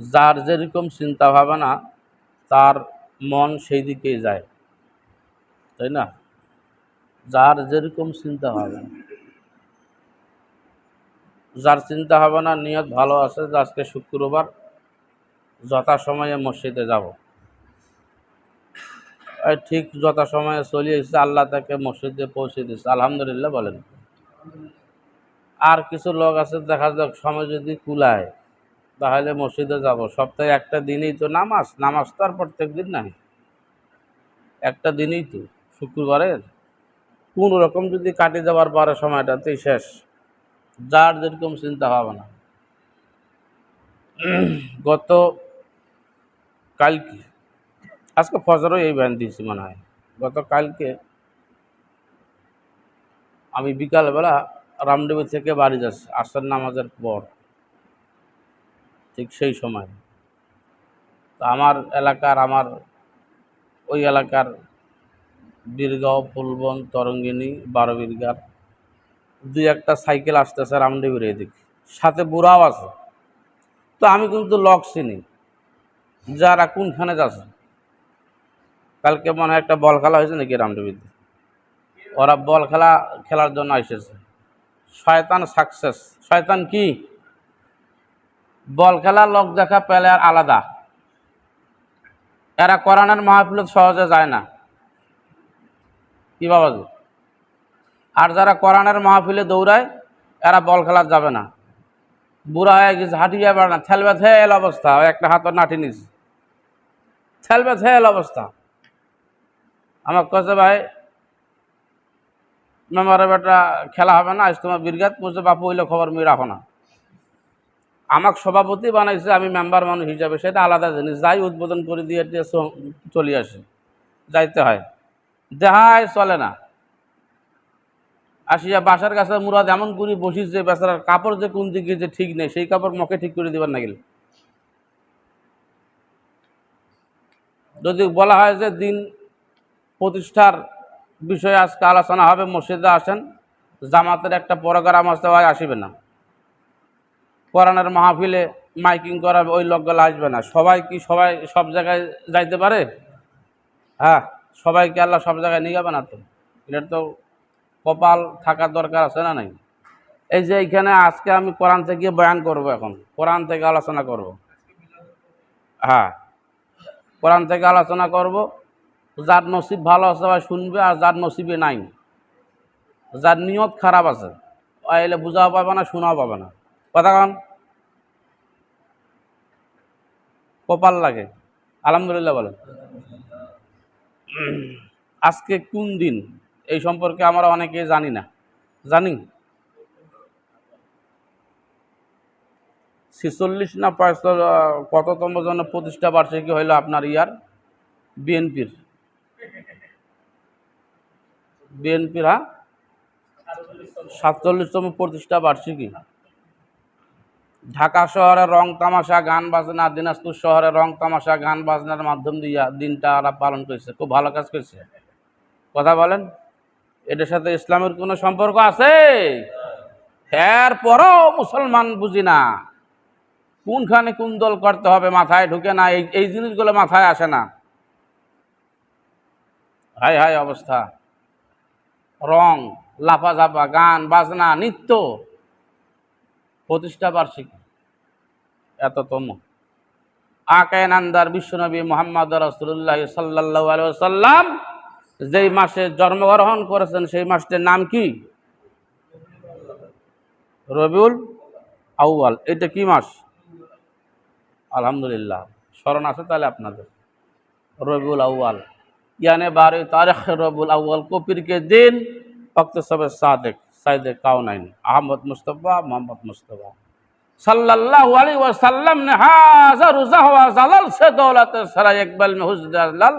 যার যেরকম চিন্তা ভাবনা তার মন সেই দিকেই যায়। তাই না? যার যেরকম চিন্তা ভাবনা যার চিন্তা ভাবনা নিয়ত ভালো আছে, যে আজকে শুক্রবার যথাসময়ে মসজিদে যাব। ঠিক যথাসময়ে চলে এসেছে, আল্লাহ তাকে মসজিদে পৌঁছে দিচ্ছে আলহামদুলিল্লাহ বলেন। আর কিছু লোক আছে, দেখা যাক সময় যদি কুলায়। তাহলে মসজিদে যাব। সপ্তাহে একটা দিনই তো নামাজ নামাজ তো আর প্রত্যেক দিন নাই। একটা দিনই তো, শুক্রবারের। কোন রকম যদি কাটে যাওয়ার পরে সময়টাতেই শেষ। যার যেরকম চিন্তা ভাবনা। গত কালকে, আজকে ফজরও এই ব্যান দিয়েছি মনে হয়। গত কালকে আমি বিকালবেলা রামদেবী থেকে বাড়ি যাচ্ছি, আসার নামাজের পর। ঠিক সেই সময়। তো আমার এলাকার, আমার ওই এলাকার বীরগাঁও ফুলবন, তরঙ্গিনী বারো বীরগার দুই একটা সাইকেল আসতেছে রামদেবীর এদিক। সাথে বুড়াও আছে। তো আমি কিন্তু লক চিনি। যারা কোনখানে যাচ্ছে? কালকে মনে হয় একটা বল খেলা হয়েছে নাকি রামদেবীতে ওরা বল খেলা, খেলার জন্য এসেছে। শয়তান সাকসেস শয়তান কি? বল খেলা লোক দেখা প্লেয়ার আলাদা। এরা কোরআনের মাহফিলত সহজে যায় না। কি বাবাজি? আর যারা কোরআনের মাহফিলে দৌড়ায়, এরা বল খেলা যাবে না। বুড়া হয়ে গেছে হাঁটিয়ে পারে না। থেলবে থেল অবস্থা একটা হাত নাটি নিছে থেলবে থেল অবস্থা। আমার কাছে ভাই মেম্বারের বেটা খেলা হবে না, আজ তোমার বীরগাত, বলছে, বাপু হইলে খবর মেয়ে রাখো না। আমাকে সভাপতি বানাইছে, আমি মেম্বার মানুষ হিসাবে, সেটা আলাদা জিনিস। যাই উদ্বোধন করে দিয়ে চলে আসি যাইতে হয়। দেহায় চলে না। আসিয়া বাসার কাছে মুরাদ এমন করে বসিস যে বেচারার কাপড় যে কোন দিকে যে ঠিক নেই, সেই কাপড় মকে ঠিক করে দিবার না গেলে যদি বলা হয় যে দিন প্রতিষ্ঠার বিষয়ে আজকে আলোচনা হবে, মসজিদে আসেন, জামাতের একটা প্রোগ্রাম আসতে হয় আসিবে না। কোরআনের মাহফিলে মাইকিং করা ওই লোকগুলো আসবে না। সবাই কি সবাই সব জায়গায় যাইতে পারে? হ্যাঁ সবাইকে আল্লাহ সব জায়গায় নিয়ে যাবে না তো? এটা তো কপাল থাকার দরকার আছে না নাই? এই যে এইখানে আজকে আমি কোরআন থেকে বয়ান করব এখন। কোরআন থেকে আলোচনা করব। হ্যাঁ কোরআন থেকে আলোচনা করব। যার নসিব ভালো আছে সবাই শুনবে আর যার নসিবে নাই। যার নিয়ত খারাপ আছে এলে বুঝাও পাবে না, শোনাও পাবে না। কথা কন। কপাল লাগে। আলহামদুলিল্লাহ বলেন। আজকে কোন দিন? এই সম্পর্কে আমরা অনেকে জানি না। জানি? ছেচল্লিশ না কততম জন প্রতিষ্ঠা বার্ষিকী হইল আপনার ইয়ার? বিএনপির। বিএনপির হ্যাঁ? সাতচল্লিশতম প্রতিষ্ঠা বার্ষিকী। ঢাকা শহরে রং তামাশা, গান বাজনা, দিনাজপুর শহরে রং তামাশা, গান বাজনার মাধ্যম দিয়া দিনটা ওরা পালন করছে। খুব ভালো কাজ করছে। কথা বলেন, এটার সাথে ইসলামের কোনো সম্পর্ক আছে? এর পরও মুসলমান বুঝি না। কোনখানে কোন দল করতে হবে, মাথায় ঢুকে না, এই এই জিনিসগুলো মাথায় আসে না। হাই হাই অবস্থা। রং লাফাঝাপা গান, বাজনা, নৃত্য প্রতিষ্ঠা বার্ষিকী। এততম। আকায়নান্দার বিশ্বনবী মোহাম্মদ রসুল্লাহ সাল্লাহ সাল্লাম যেই মাসে জন্মগ্রহণ করেছেন, সেই মাসটির নাম কি? রবিউল আউয়াল। এটা কি মাস? আলহামদুলিল্লাহ। স্মরণ আছে তাহলে আপনাদের। রবিউল আউয়াল। ইয়ানে বারো তারিখ রবিউল আউয়াল। কপির কে দিন ফক্ত সবে সাদেক। সাইদের কাউনাইন আহমদ মুস্তফা, মোহাম্মদ মুস্তফা। সাল্লাল্লাহু আলাইহি ওয়াসাল্লাম ने হাজার জাহওয়া জালাল, সে দৌলত সারা একবাল মে হুজদাল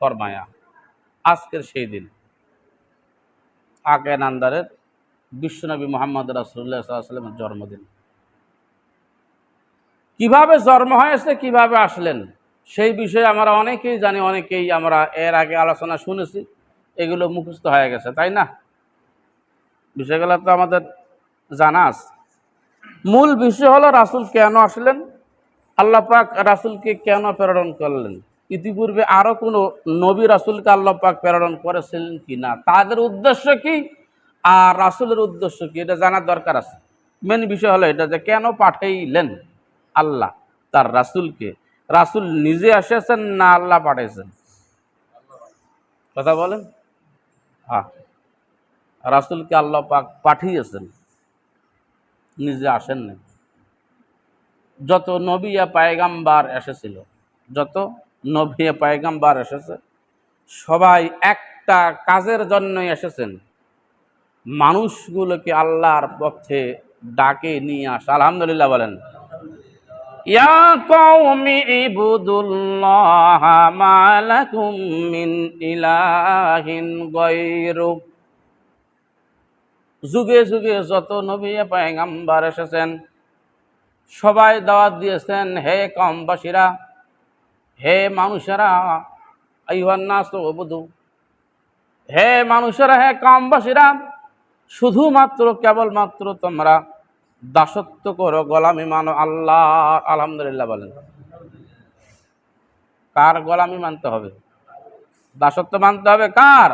ফরমায়া। আজকের সেই দিন। আকেন আন্দারের বিশ্বনবী মোহাম্মদ রাসুল্লাহ সাল্লামের জন্মদিন। কীভাবে জন্ম হয়েছে, কীভাবে আসলেন, সেই বিষয়ে আমরা অনেকেই জানি, অনেকেই আমরা এর আগে আলোচনা শুনেছি, এগুলো মুখস্থ হয়ে গেছে, তাই না? বিষয়গুলো তো আমাদের জানা আছে। মূল বিষয় হলো, রাসূল কেন আসলেন? আল্লাহ পাক রাসুলকে কেন প্রেরণ করলেন? ইতিপূর্বে আরও কোনো নবী রাসুলকে আল্লাহ পাক প্রেরণ করেছিলেন কি না? তাদের উদ্দেশ্য কি? আর রাসুলের উদ্দেশ্য কি? এটা জানার দরকার আছে। মেন বিষয় হলো এটা যে কেন পাঠাইলেন আল্লাহ তার রাসুলকে? রাসুল নিজে এসেছেন না আল্লাহ পাঠাইছেন? কথা বলেন। হ্যাঁ। রাসুলকে আল্লাহ পাক পাঠিয়েছেন। নিজে আসেন না যত নবিয়া পায়গাম্বার এসেছিল, যত নবিয়া পায়গাম্বার এসেছে, সবাই একটা কাজের জন্যই এসেছেন। মানুষগুলোকে আল্লাহর পক্ষে ডাকে নিয়ে আসা। আলহামদুলিল্লাহ বলেন, ইয়া ইবুদুল্লাহ মা লাকুম মিন ইলাহিন যুগে যুগে যত নবী পায়গাম্বার এসেছেন, সবাই দাওয়াত দিয়েছেন, হে কমবাসীরা, হে মানুষেরা আইহান্নাস বুধু হে মানুষেরা, হে কমবাসীরা, শুধুমাত্র, কেবলমাত্র তোমরা দাসত্ব করো, গোলামি মানো আল্লাহ। আলহামদুলিল্লাহ বলেন। কার গোলামি মানতে হবে? দাসত্ব মানতে হবে কার?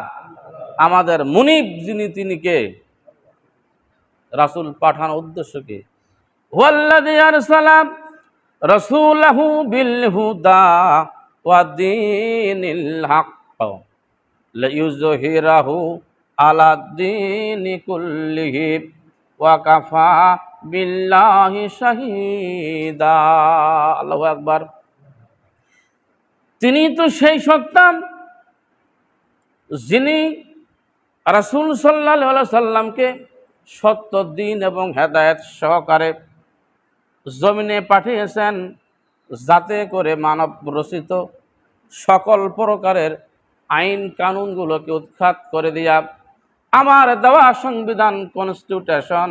আমাদের মুনিব যিনি, তিনি কে? রাসুল পাঠানো উদ্দেশ্য কি? আরসালা রাসূলাহু বিল হুদা ওয়া দীনিল হক লিইয়ুযহিরাহু আলা দীনি কুল্লিহি ওয়া কাফা বিল্লাহি তিনি তো সেই সত্তা যিনি রাসূল সাল্লাল্লাহু আলাইহি সাল্লামকে সত্য দিন এবং হেদায়েত সহকারে জমিনে পাঠিয়েছেন যাতে করে মানব রচিত সকল প্রকারের আইন কানুনগুলোকে উৎখাত করে দিয়া আমার দেওয়া সংবিধান কনস্টিটিউশন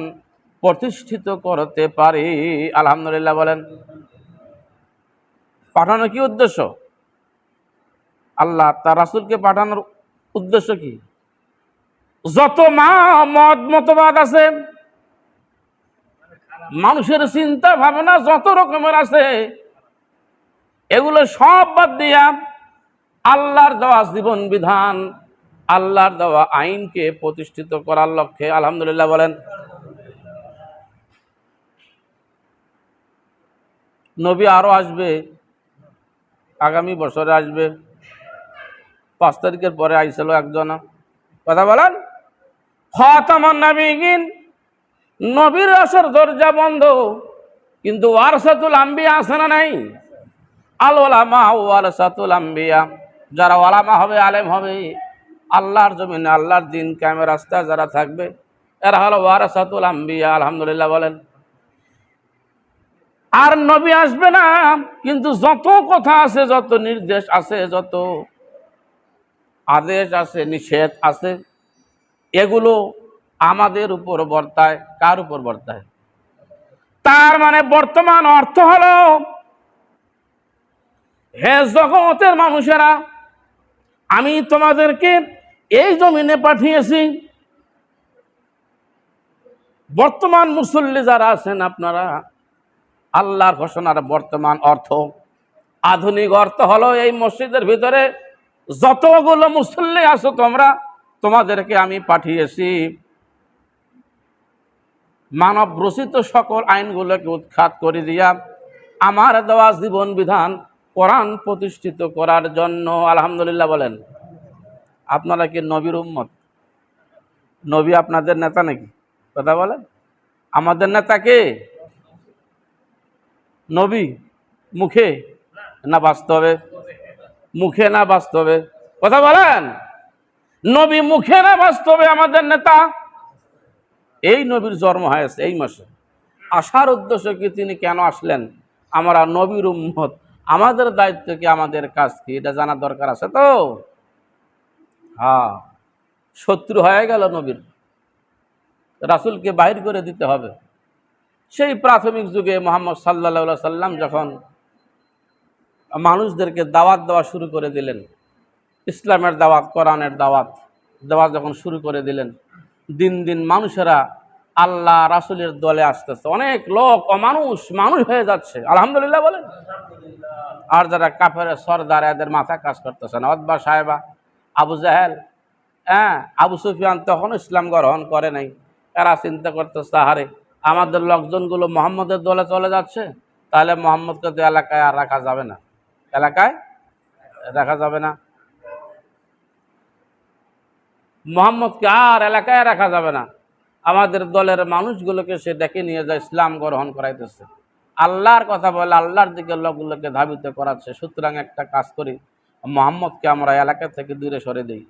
প্রতিষ্ঠিত করতে পারি। আলহামদুলিল্লাহ বলেন। পাঠানোর কি উদ্দেশ্য? আল্লাহ তার রাসুলকে পাঠানোর উদ্দেশ্য কি? যত মা মত মতবাদ আছে, মানুষের চিন্তা ভাবনা যত রকমের আছে, এগুলো সব বাদ দিয়া আল্লাহর দেওয়া জীবন বিধান, আল্লাহর দেওয়া আইনকে প্রতিষ্ঠিত করার লক্ষ্যে, আলহামদুলিল্লাহ বলেন। নবী আরও আসবে, আগামী বছরে আসবে। পাঁচ তারিখের পরে আইছিল একজন। কথা বলেন? খতামান নাবিগিন, নবীর আসর দরজা বন্ধ। কিন্তু ওয়ারসাতুল আম্বিয়া আছে না নাই? আল ওলামা ওয়ারসাতুল আম্বিয়া, যারা ওলামা হবে, আলেম হবে, আল্লাহর জমিনে আল্লাহর দিন ক্যামের রাস্তায় যারা থাকবে, এরা হলো ওয়ারসাতুল আম্বিয়া, আলহামদুলিল্লাহ বলেন। আর নবী আসবে না, কিন্তু যত কথা আছে, যত নির্দেশ আছে, যত আদেশ আছে, নিষেধ আছে এগুলো আমাদের উপর বর্তায়, কার উপর বর্তায়? তার মানে বর্তমান অর্থ হল, হে জগতের মানুষেরা, আমি তোমাদেরকে এই জমিনে পাঠিয়েছি। বর্তমান মুসল্লি যারা আছেন আপনারা, আল্লাহর ঘোষণার বর্তমান অর্থ। আধুনিক অর্থ হলো এই মসজিদের ভিতরে যতগুলো মুসল্লি আছো তোমরা তোমাদেরকে আমি পাঠিয়েছি। মানব রচিত সকল আইনগুলোকে উৎখাত করে দিয়া আমার দেওয়া জীবন বিধান কোরআন প্রতিষ্ঠিত করার জন্য, আলহামদুলিল্লাহ বলেন। আপনারা কি নবীর উম্মত? নবী আপনাদের নেতা নাকি? কথা বলেন। আমাদের নেতা কে? নবী? মুখে? না বাস্তবে। মুখে না বাস্তবে। কথা বলেন। নবী মুখে না বাস্তবে আমাদের নেতা। এই নবীর জন্ম হয়েছে এই মাসে। আসার উদ্দেশ্য কি তিনি কেন আসলেন? আমরা নবীর উম্মত। আমাদের দায়িত্ব কি আমাদের কাজ কি? এটা জানার দরকার আছে তো? হ্যাঁ। শত্রু হয়ে গেল নবীর। রাসুলকে বাহির করে দিতে হবে। সেই প্রাথমিক যুগে মোহাম্মদ সাল্লা সাল্লাম যখন মানুষদেরকে দাওয়াত দেওয়া শুরু করে দিলেন ইসলামের দাওয়াত কোরআনের দাওয়াত দেওয়া যখন শুরু করে দিলেন দিন দিন মানুষেরা আল্লাহ রাসুলের দলে আসতেছে। অনেক লোক অমানুষ মানুষ হয়ে যাচ্ছে। আলহামদুলিল্লাহ বলে আর যারা কাফের সর্দার এদের মাথা কাজ করতেছে না। অদবা সাহেবা আবু জাহেল হ্যাঁ আবু সুফিয়ান তখন ইসলাম গ্রহণ করে নাই। এরা চিন্তা করতেছে হারে আমাদের লোকজনগুলো মোহাম্মদের দলে চলে যাচ্ছে। তাহলে মোহাম্মদকে তো এলাকায় আর রাখা যাবে না। এলাকায় রাখা যাবে না। মোহাম্মদকে আর এলাকায় রাখা যাবে না। আমাদের দলের মানুষগুলোকে সে ডেকে নিয়ে যায়, ইসলাম গ্রহণ করাইতেছে। আল্লাহর কথা বলে আল্লাহর দিকে লোকগুলোকে ধাবিত করাচ্ছে। সুতরাং একটা কাজ করি, মোহাম্মদকে আমরা এলাকা থেকে দূরে সরে দিই।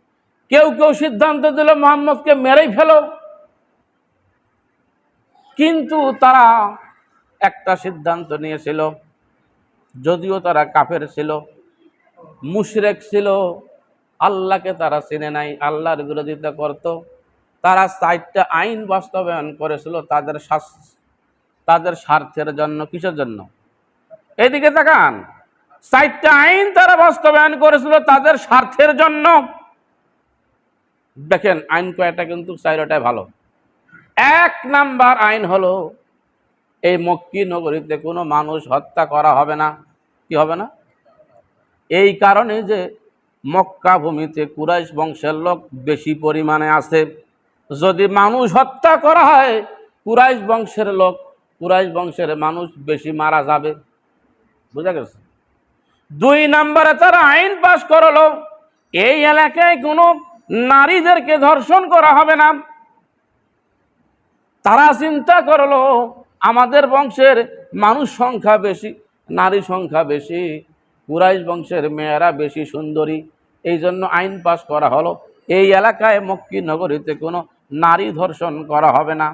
কেউ কেউ সিদ্ধান্ত দিল, মোহাম্মদকে মেরেই ফেলো। কিন্তু তারা একটা সিদ্ধান্ত নিয়েছিল, যদিও তারা কাফের ছিল, মুশরেক ছিল আল্লাহকে তারা চিনে নাই, আল্লাহর বিরোধিতা করত। তারা চারটা আইন বাস্তবায়ন করেছিল তাদের তাদের স্বার্থের জন্য, কিসের জন্য? এদিকে তাকান। চারটা আইন তারা বাস্তবায়ন করেছিল তাদের স্বার্থের জন্য। দেখেন, আইন কয়টা কিন্তু চাইরটাই ভালো। এক নাম্বার আইন হলো, এই মক্কি নগরীতে কোনো মানুষ হত্যা করা হবে না। কি হবে না? এই কারণে যে মক্কা ভূমিতে কুরাইশ বংশের লোক বেশি পরিমাণে আছে। যদি মানুষ হত্যা করা হয়, কুরাইশ বংশের লোক, কুরাইশ বংশের মানুষ বেশি মারা যাবে। বুঝা গেছে? দুই নম্বরে তারা আইন পাশ করল। এই এলাকায় কোনো নারীদেরকে ধর্ষণ করা হবে না। তারা চিন্তা করল, আমাদের বংশের মানুষ সংখ্যা বেশি, নারী সংখ্যা বেশি, কুরাইশ বংশের মেয়েরা বেশি সুন্দরী। এই জন্য আইন পাস করা হলো। এই এলাকায় মক্কি নগরীতে কোনো নারী ধর্ষণ করা হবে না।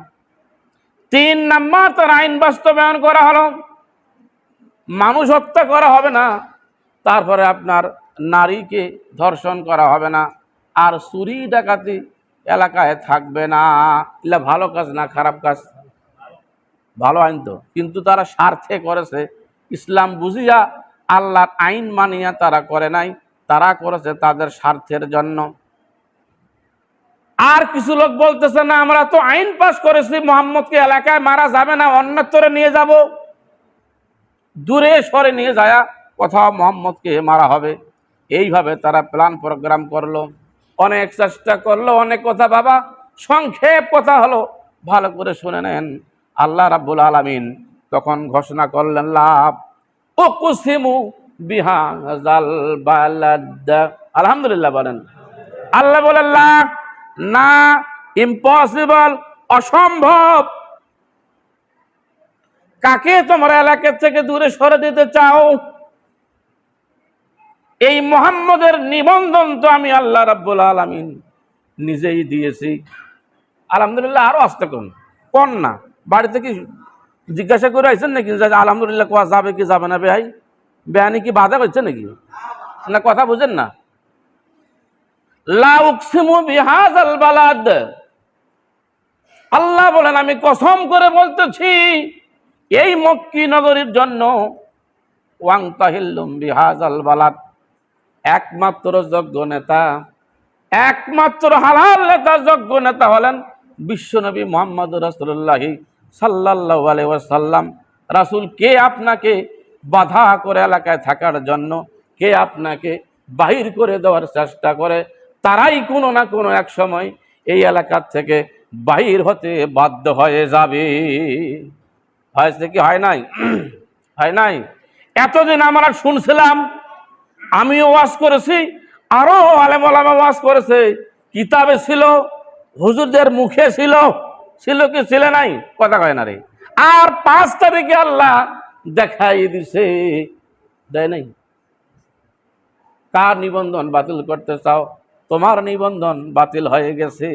তিন নাম্বার তার আইন বাস্তবায়ন করা হলো। মানুষ হত্যা করা হবে না। তারপরে আপনার নারীকে ধর্ষণ করা হবে না। আর চুরি ডাকাতি এলাকায় থাকবে না। এগুলা ভালো কাজ না খারাপ কাজ? ভালো আইন তো। কিন্তু তারা স্বার্থে করেছে। ইসলাম বুঝিয়া আল্লাহর আইন মানিয়া তারা করে নাই। তারা করেছে তাদের স্বার্থের জন্য। আর কিছু লোক বলতেছে, না, আমরা তো আইন পাস করেছি, মোহাম্মদকে এলাকায় মারা যাবে না অন্যত্তরে নিয়ে যাব। দূরে সরে নিয়ে যায় কোথাও মোহাম্মদকে মারা হবে। এইভাবে তারা প্ল্যান প্রোগ্রাম করল। অনেক চেষ্টা করল, অনেক কথা বাবা, সংক্ষেপ কথা হলো। ভালো করে শুনে নেন, আল্লাহ রাব্বুল আলামিন তখন ঘোষণা করলেন, লাভ ও কুসিমু বালাদ আলহামদুলিল্লাহ বলেন। আল্লাহ বলেন না ইম্পসিবল অসম্ভব। কাকে তোমার এলাকা থেকে দূরে সরে দিতে চাও? এই মোহাম্মদের নিবন্ধন তো আমি আল্লাহ রাব্বুল আলামিন নিজেই দিয়েছি। আলহামদুলিল্লাহ আরও আসতে কোন? কোন না? বাড়িতে কি জিজ্ঞাসা করে আইছেন নাকি? আলহামদুলিল্লাহ কোয়া যাবে কি যাবে না বেহাই বেহানি কি বাধা করছে নাকি? না, কথা বুঝেন না। আল্লাহ বলেন, আমি কসম করে বলতেছি, এই মক্কি নগরীর জন্য ওয়াং তাহিল্লুম বিহাজাল বালাদ। একমাত্র যোগ্য নেতা, একমাত্র হালাল নেতা, যোগ্য নেতা হলেন বিশ্বনবী মোহাম্মদ রসুল্লাহি সাল্লাহ আলাইসাল্লাম রাসুল কে আপনাকে বাধা করে এলাকায় থাকার জন্য কে আপনাকে বাহির করে দেওয়ার চেষ্টা করে, তারাই কোনো না কোনো এক সময় এই এলাকার থেকে বাহির হতে বাধ্য হয়ে যাবে। হয়েছে কি? হয় নাই? হয় নাই? এতদিন আমরা শুনছিলাম, আমিও ওয়াজ করেছি, আরও আলেম আলামা ওয়াজ করেছে, কিতাবে ছিল, হুজুরদের মুখে ছিল ছিল কি, ছিল নাই? কথা কয় না রে। আর পাঁচ তারিখে আল্লাহ দেখাই দিছে। দেয় নাই। কার নিবন্ধন বাতিল করতে চাও? তোমার নিবন্ধন বাতিল হয়ে গেছে।